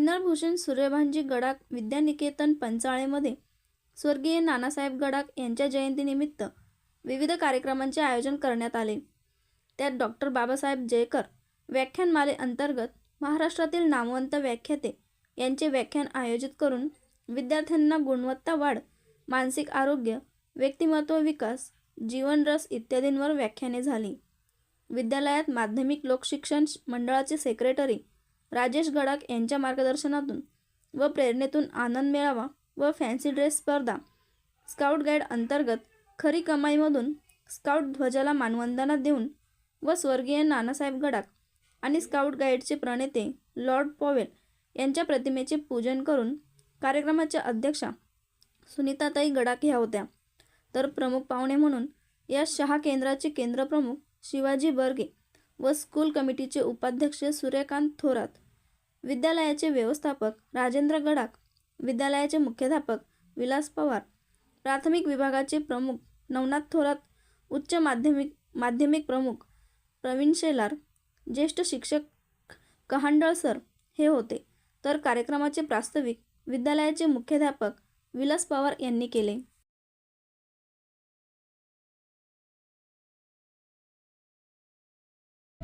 किन्नरभूषण सूर्यभानजी गडाख विद्यानिकेतन पंचाळेमध्ये स्वर्गीय नानासाहेब गडाख यांच्या जयंतीनिमित्त विविध कार्यक्रमांचे आयोजन करण्यात आले. त्यात डॉक्टर बाबासाहेब जयकर व्याख्यानमाले अंतर्गत महाराष्ट्रातील नामवंत व्याख्याते यांचे व्याख्यान आयोजित करून विद्यार्थ्यांना गुणवत्ता वाढ मानसिक आरोग्य व्यक्तिमत्व विकास जीवनरस इत्यादींवर व्याख्याने झाली. विद्यालयात माध्यमिक लोकशिक्षण मंडळाचे सेक्रेटरी राजेश गडाख यांच्या मार्गदर्शनातून व प्रेरणेतून आनंद मिळावा व फॅन्सी ड्रेस स्पर्धा स्काउट गाईड अंतर्गत खरी कमाईमधून स्काउट ध्वजाला मानवंदना देऊन व स्वर्गीय नानासाहेब गडाक आणि स्काउट गाईडचे प्रणेते लॉर्ड पॉवेल यांच्या प्रतिमेचे पूजन करून कार्यक्रमाच्या अध्यक्षा सुनीताताई गडाख ह्या होत्या. तर प्रमुख पाहुणे म्हणून या शहा केंद्राचे केंद्रप्रमुख शिवाजी बर्गे व स्कूल कमिटीचे उपाध्यक्ष सूर्यकांत थोरात विद्यालयाचे व्यवस्थापक राजेंद्र गडाख विद्यालयाचे मुख्याध्यापक विलास पवार प्राथमिक विभागाचे प्रमुख नवनाथ थोरात उच्च माध्यमिक माध्यमिक प्रमुख प्रवीण शेलार ज्येष्ठ शिक्षक कहांडळ सर हे होते. तर कार्यक्रमाचे प्रास्ताविक विद्यालयाचे मुख्याध्यापक विलास पवार यांनी केले.